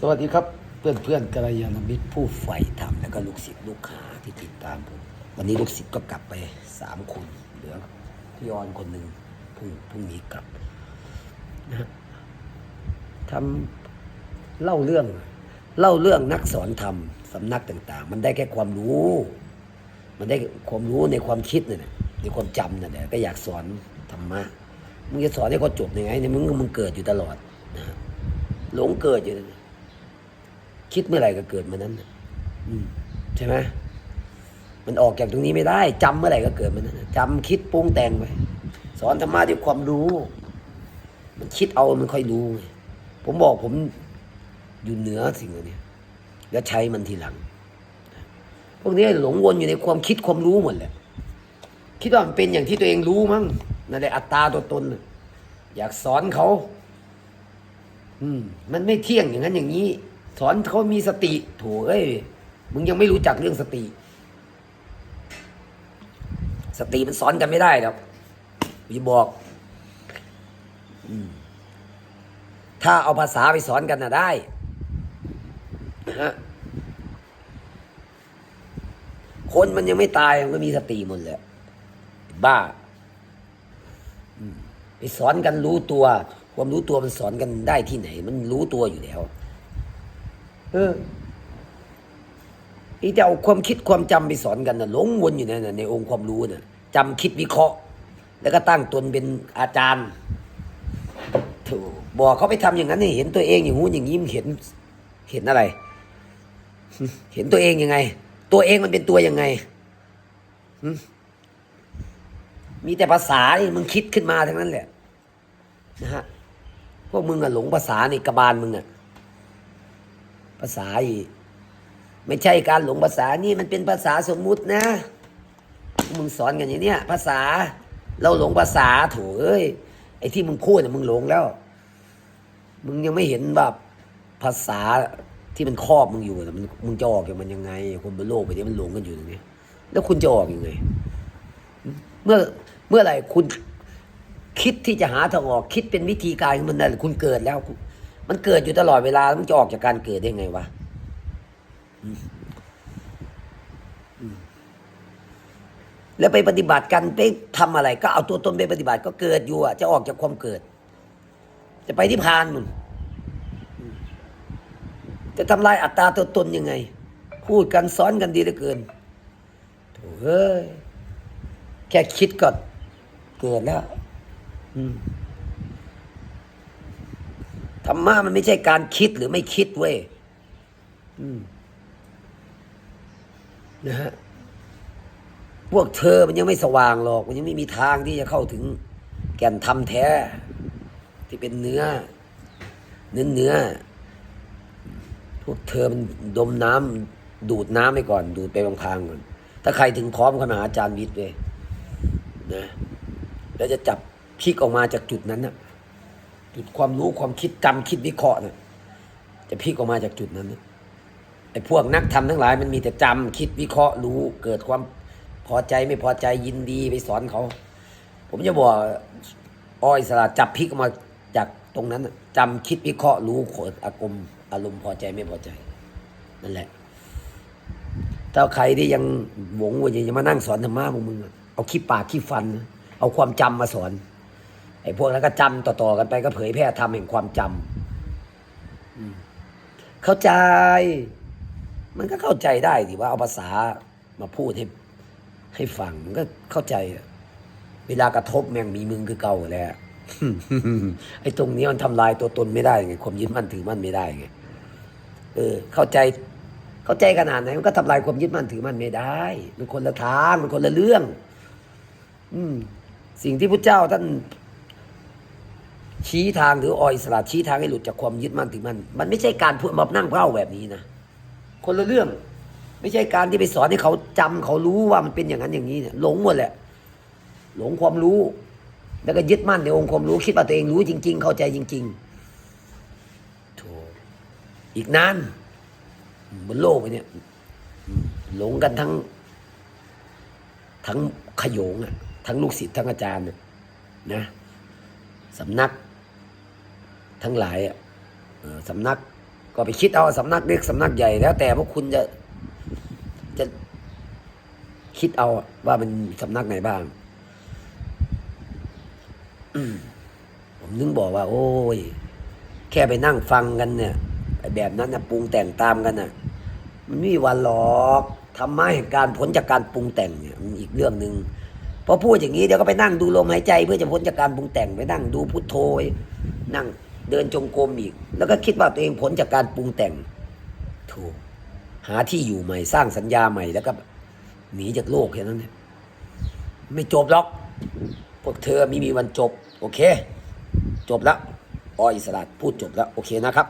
สวัสดีครับเพื่อนเพื่อนกัลยาณมิตรผู้ใฝ่ธรรมและก็ลูกศิษย์ลูกหาที่ติดตามผมวันนี้ลูกศิษย์ก็กลับไปสามคนเหลือพี่ออนคนหนึ่งพรุ่งพรุ่งนี้กลับนะฮะทำเล่าเรื่อง เล่าเรื่องนักสอนธรรมสำนักต่าง ๆ มันได้แค่ความรู้ มันได้ความรู้ในความคิดเนี่ยในความจำนั่นแหละก็อยากสอนธรรมะมึงจะสอนให้เขาจบยังไงเนี่ยมึงมึงเกิดอยู่ตลอดนะหลงเกิดอยู่ คิดเมื่อไหร่ก็เกิดเมื่อนั้นอืมใช่ไหมมันออกจากตรงนี้ไม่ได้จำเมื่อไหร่ก็เกิดเมื่อนั้นนะจำคิดปรุงแต่งไปสอนธรรมะด้วยความรู้ มันคิดเอามันค่อยรู้ ผมบอกผมอยู่เหนือสิ่งเหล่านี้แล้วใช้มันทีหลัง พวกนี้หลงวนอยู่ในความคิดความรู้หมดแหละคิดว่ามันเป็นอย่างที่ตัวเองรู้มั้งนั่นแหละอัตตาตัวตนอยากสอนเขา อืม มันไม่เที่ยงอย่างนั้นอย่างนี้ สอนเขามีสติโถเอ้ยมึงยังไม่รู้จักเรื่องสติ สติมันสอนกันไม่ได้หรอกพี่บอกอถ้าเอาภาษาไปสอนกันน่ะได้ฮะคนมันยังไม่ตายมันก็มีสติหมดแหละบ้าไปสอนกันรู้ตัว ความรู้ตัวมันสอนกันได้ที่ไหน มันรู้ตัวอยู่แล้ว เออที่จะเอาความคิดความจำไปสอนกันนะหลงวนอยู่ในนในองค์ความรู้น่ะจำคิดวิเคราะห์ แล้วก็ตั้งตนเป็นอาจารย์ถูกบอกเขาไปทำอย่างนั้นให้เห็นตัวเองอย่างงู้นอย่างนี้มันเห็นเห็นอะไร เห็นตัวเองยังไง ตัวเองมันเป็นตัวยังไงมีแต่ภาษาที่มึงคิดขึ้นมาทั้งนั้นแหละนะฮะพวกมึงอะหลงภาษาในกระบาลมึงอะ ภาษาอีก ไม่ใช่การหลงภาษานี่มันเป็นภาษาสมมุตินะมึงสอนกันอย่างเนี้ยภาษาเราหลงภาษาโถูเอ้ยไอ้ที่มึงพูดน่ะมึงหลงแล้ว มึงยังไม่เห็นแบบภาษาที่มันครอบมึงอยู่นะมันมึงจะออกจากมันยังไง คนบนโลกไปนี้มันหลงกันอยู่ตรงนี้แล้วคุณจะออกยังไง เมื่อเมื่อไหร่คุณคิดที่จะหาทางออก คิดเป็นวิธีการของมันนั่นคุณเกิดแล้ว มันเกิดอยู่ตลอดเวลา มันจะออกจากการเกิดได้ไงวะแล้วไปปฏิบัติกันไปทำอะไร ก็เอาตัวตนไปปฏิบัติก็เกิดอยู่อะ จะออกจากความเกิด จะไปที่พานมึงจะทำลายอัตตาตัวตนยังไง พูดกันสอนกันดีเหลือเกินโถเอ้ยแค่คิดก็เกิดแล้ว อืม ธรรมะมันไม่ใช่การคิดหรือไม่คิดเว้ยนะฮะพวกเธอมันยังไม่สว่างหรอก มันยังไม่มีทางที่จะเข้าถึง แก่นธรรมแท้ ที่เป็นเนื้อ เนื้อเนื้อพวกเธอมันดมน้ำดูดน้ำไปก่อน ดูดไปบางพางก่อน ถ้าใครถึงพร้อมก็มาหาอาจารย์วิทย์เลยนะแล้วจะจับพลิกออกมาจากจุดนั้นนะ จุดความรู้ความคิดจำคิดวิเคราะห์เนะจะพลิกออกมาจากจุดนั้นนะไอ้พวกนักทำทั้งหลายมันมีแต่จำคิดวิเคราะห์รู้ เกิดความพอใจไม่พอใจยินดีไปสอนเขา ผมจะบอกอ้อยสลัดจับพลิกออกมาจากตรงนั้นจำคิดวิเคราะห์รู้โขดอากมอารมณ์พอใจไม่พอใจนั่นแหละถ้าใครที่ยังหวงว่าจะมานั่งสอนธรรมะพวกมึงเอาขี้ปากขี้ฟัน เอาความจำมาสอน อ้พวกนั้นก็จำต่อๆกันไปก็เผยแพร่ธรรมแห่งความจำอืมเข้าใจ มันก็เข้าใจได้สิว่าเอาภาษามาพูดให้ให้ฟังมันก็เข้าใจอะเวลากระทบแม่งมีมึงคือเก่าแหล้วไอ้ตรงนี้มันทำลายตัวตนไม่ได้ไงความยึดมั่นถือมั่นไม่ได้ไงเออ เข้าใจเข้าใจขนาดไหนมันก็ทำลายความยึดมั่นถือมั่นไม่ได้ มันคนละทางมันคนละเรื่อง อืม สิ่งที่พระเจ้าท่าน ชี้ทางหรือออยสลัดชี้ทางให้หลุดจากความยึดมั่นถือมั่นมันไม่ใช่การพูดมานั่งเล่าแบบนี้นะคนละเรื่อง ไม่ใช่การที่ไปสอนให้เขาจำเขารู้ว่ามันเป็นอย่างนั้นอย่างนี้เนี่ยหลงหมดแหละ หลงความรู้ แล้วก็ยึดมั่นในองค์ความรู้คิดว่าตัวเองรู้จริง ๆ เข้าใจจริงๆโถอีกนานบนโลกไปเนี่ยหลงกันทั้ง ทั้งขยงอะทั้งลูกศิษย์ทั้งอาจารย์นะสำนัก ทั้งหลายอะสำนักก็ไปคิดเอาสำนักเล็กสำนักใหญ่แล้ว แต่พวกคุณจะจะคิดเอาว่ามันสำนักไหนบ้าง ผมนึงบอกว่า โอ้ย แค่ไปนั่งฟังกันเนี่ยแบบนั้นนะปรุงแต่งตามกันน่ะ มันไม่มีวันหรอกธรรมะแห่งการพ้นจากการปรุงแต่งเนี่ยมันอีกเรื่องหนึ่งพอพูดอย่างนี้เดี๋ยวก็ไปนั่งดูลมหายใจ เพื่อจะพ้นจากการปรุงแต่งไปนั่งดูพุทโธนั่ง เดินจงกรมอีก แล้วก็คิดว่าตัวเองผลจากการปรุงแต่ง ถูก หาที่อยู่ใหม่สร้างสัญญาใหม่แล้วก็หนีจากโลกแค่นั้นเนี่ยไม่จบหรอก พวกเธอไม่มีวันจบ โอเค จบแล้วออิสระพูดจบแล้ว โอเคนะครับ